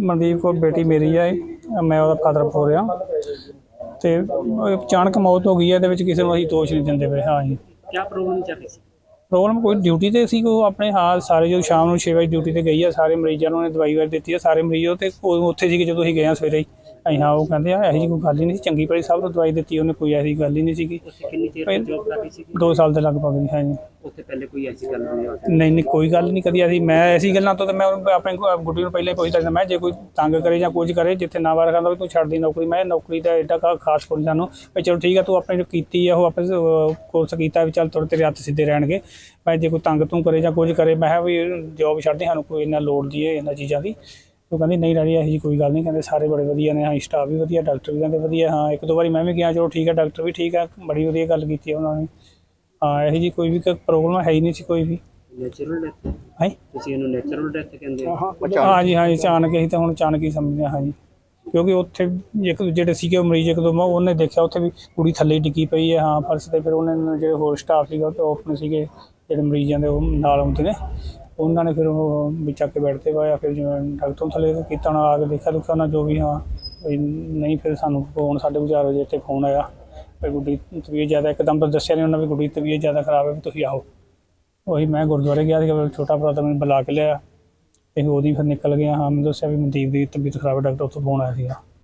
ਮਨਦੀਪ ਕੌਰ ਬੇਟੀ ਮੇਰੀ ਹੈ ਮੈਂ ਉਹਦਾ ਫਾਦਰ ਬੋਲ ਰਿਹਾ। ਤੇ ਅਚਾਨਕ ਮੌਤ ਹੋ ਗਈ ਹੈ ਇਹਦੇ ਵਿੱਚ ਕਿਸੇ ਨੂੰ ਅਸੀਂ ਦੋਸ਼ ਨਹੀਂ ਦਿੰਦੇ ਪਏ। ਹਾਂ ਜੀ। ਕੀ ਪ੍ਰੋਬਲਮ ਚੱਲ ਰਹੀ ਸੀ? ਪ੍ਰੋਬਲਮ ਕੋਈ ਡਿਊਟੀ ਤੇ ਸੀ ਕੋ ਆਪਣੇ ਹਾਲ ਸਾਰੇ ਜੋ ਸ਼ਾਮ ਨੂੰ 6 ਵਜੇ ਡਿਊਟੀ ਤੇ ਗਈ ਆ ਸਾਰੇ ਮਰੀਜ਼ਾਂ ਨੂੰ ਨੇ ਦਵਾਈ ਵਾਰ ਦਿੱਤੀ ਆ ਸਾਰੇ ਮਰੀਜ਼ ਤੇ ਉੱਥੇ ਸੀ ਕਿ ਜਦੋਂ ਅਸੀਂ ਗਏ ਆ ਸਵੇਰੇ ਅਸੀਂ ਹਾਂ ਉਹ ਕਹਿੰਦੇ ਆ ਇਹੋ ਜੀ ਕੋਈ ਗੱਲ ਹੀ ਨਹੀਂ ਸੀ ਚੰਗੀ ਭਲੀ ਸਭ ਨੂੰ ਦਵਾਈ ਦਿੱਤੀ ਉਹਨੇ ਕੋਈ ਐਸੀ ਗੱਲ ਹੀ ਨਹੀਂ ਸੀਗੀ। ਕਿੰਨੀ ਦੇਰ ਜੋਬ ਕਰਦੀ ਸੀ 2 ਸਾਲ ਦੇ ਲਗਭਗ ਜੀ ਹਾਂ ਜੀ। ਉੱਥੇ ਪਹਿਲੇ ਕੋਈ ਐਸੀ ਗੱਲ ਨਹੀਂ ਹੋਈ? ਨਹੀਂ ਨਹੀਂ, ਕੋਈ ਗੱਲ ਨਹੀਂ ਕਦੀ ਐਸੀ ਮੈਂ ਐਸੀ ਗੱਲਾਂ ਤੋਂ ਤਾਂ ਮੈਂ ਆਪਣੇ ਗੁੱਡੀ ਨੂੰ ਪਹਿਲੇ ਪੁੱਛਦਾ ਮੈਂ ਜੇ ਕੋਈ ਤੰਗ ਕਰੇ ਜਾਂ ਕੁਝ ਕਰੇ, ਜਿੱਥੇ ਨਾ ਵਾਰ ਕਹਿੰਦਾ ਵੀ ਤੂੰ ਛੱਡਦੀ ਨੌਕਰੀ, ਮੈਂ ਨੌਕਰੀ ਦਾ ਐਡਾ ਖਾਸ ਕੋਈ ਸਾਨੂੰ ਵੀ ਚਲੋ ਠੀਕ ਆ, ਤੂੰ ਆਪਣੇ ਜੋ ਕੀਤੀ ਆ, ਉਹ ਆਪਣੇ ਕੋਰਸ ਕੀਤਾ ਵੀ ਚੱਲ ਥੋੜੇ ਤੇਰੇ ਹੱਥ ਸਿੱਧੇ ਰਹਿਣਗੇ। ਮੈਂ ਜੇ ਕੋਈ ਤੰਗ ਤੂੰ ਕਰੇ ਜਾਂ ਕੁਝ ਕਰੇ, ਮੈਂ ਵੀ ਜੋਬ ਛੱਡਦੇ, ਸਾਨੂੰ ਕੋਈ ਇੰਨਾ ਲੋੜ ਦੀ ਹੈ ਇਹਨਾਂ ਚੀਜ਼ਾਂ ਦੀ। ਉਹ ਕਹਿੰਦੀ, ਨਹੀਂ ਰਾਜੀ ਇਹੋ ਜੀ ਕੋਈ ਗੱਲ ਨਹੀਂ। ਕਹਿੰਦੇ, ਸਾਰੇ ਬੜੇ ਵਧੀਆ ਨੇ, ਹਾਂ ਸਟਾਫ ਵੀ ਵਧੀਆ, ਡਾਕਟਰ ਵੀ ਕਹਿੰਦੇ ਵਧੀਆ, ਹਾਂ, ਇੱਕ ਦੋ ਵਾਰੀ ਮੈਂ ਵੀ ਗਿਆ, ਚਲੋ ਠੀਕ ਹੈ ਡਾਕਟਰ ਵੀ ਠੀਕ ਹੈ ਬੜੀ ਵਧੀਆ ਗੱਲ ਕੀਤੀ ਉਹਨਾਂ ਨੇ। ਹਾਂ ਇਹੋ ਜਿਹੀ ਕੋਈ ਵੀ ਪ੍ਰੋਬਲਮ ਹੈ ਹੀ ਨਹੀਂ ਸੀ ਕੋਈ ਵੀ। ਨੈਚੁਰਲ ਡੈਥ ਹੈ? ਤੁਸੀਂ ਇਹਨੂੰ ਨੈਚੁਰਲ ਡੈਥ ਕਹਿੰਦੇ ਹੋ? ਹਾਂ ਜੀ ਹਾਂ ਜੀ ਅਚਾਨਕ ਹੀ ਤਾਂ ਹੁਣ ਅਚਾਨਕ ਹੀ ਸਮਝਦੇ ਹਾਂ ਜੀ। ਕਿਉਂਕਿ ਉੱਥੇ ਇੱਕ ਜਿਹੜੇ ਸੀਗੇ ਮਰੀਜ਼ ਇੱਕ ਦੋ ਮੈਂ ਉਹਨੇ ਦੇਖਿਆ ਉੱਥੇ ਵੀ ਕੁੜੀ ਥੱਲੇ ਡਿੱਗੀ ਪਈ ਹੈ ਹਾਂ ਫਰਸ਼ ਤੇ ਫਿਰ ਉਹਨੇ ਜਿਹੜੇ ਹੋਰ ਸਟਾਫ ਸੀਗਾ ਤੇ ਉਹ ਆਪਣੇ ਸੀਗੇ ਜਿਹੜੇ ਮਰੀਜ਼ਾਂ ਦੇ ਉਹ ਨਾਲ ਆਉਂਦੇ ਨੇ। ਉਹਨਾਂ ਨੇ ਫਿਰ ਉਹ ਵੀ ਚੱਕ ਕੇ ਬੈਠਦੇ ਪਾਇਆ ਫਿਰ ਜਿਵੇਂ ਡਾਕਟਰ ਨੂੰ ਥੱਲੇ ਕੀਤਾ ਉਹਨਾਂ ਆ ਕੇ ਦੇਖਿਆ ਦੁੱਖਿਆ ਉਹਨਾਂ ਜੋ ਵੀ ਹਾਂ ਵੀ ਨਹੀਂ ਫਿਰ ਸਾਨੂੰ ਫੋਨ ਸਾਡੇ ਵਿਚਾਰ ਵਜੇ ਇੱਥੇ ਫੋਨ ਆਇਆ। ਵੀ ਗੁੱਡੀ ਦੀ ਤਬੀਅਤ ਜ਼ਿਆਦਾ, ਇੱਕਦਮ ਤਾਂ ਦੱਸਿਆ ਨਹੀਂ ਉਹਨਾਂ ਵੀ ਗੁੱਡੀ ਦੀ ਤਬੀਅਤ ਜ਼ਿਆਦਾ ਖਰਾਬ ਹੈ ਵੀ ਤੁਸੀਂ ਆਓ। ਉਹੀ ਮੈਂ ਗੁਰਦੁਆਰੇ ਗਿਆ ਸੀ ਛੋਟਾ ਭਰਾ ਤਾਂ ਮੈਨੂੰ ਬੁਲਾ ਕੇ ਲਿਆ। ਤੇ ਉਹਦੀ ਫਿਰ ਨਿਕਲ ਗਿਆ, ਹਾਂ, ਮੈਨੂੰ ਦੱਸਿਆ ਵੀ ਮਨਦੀਪ ਦੀ ਤਬੀਅਤ ਖਰਾਬ ਹੈ, ਡਾਕਟਰ ਉੱਥੋਂ ਫੋਨ ਆਇਆ ਸੀਗਾ।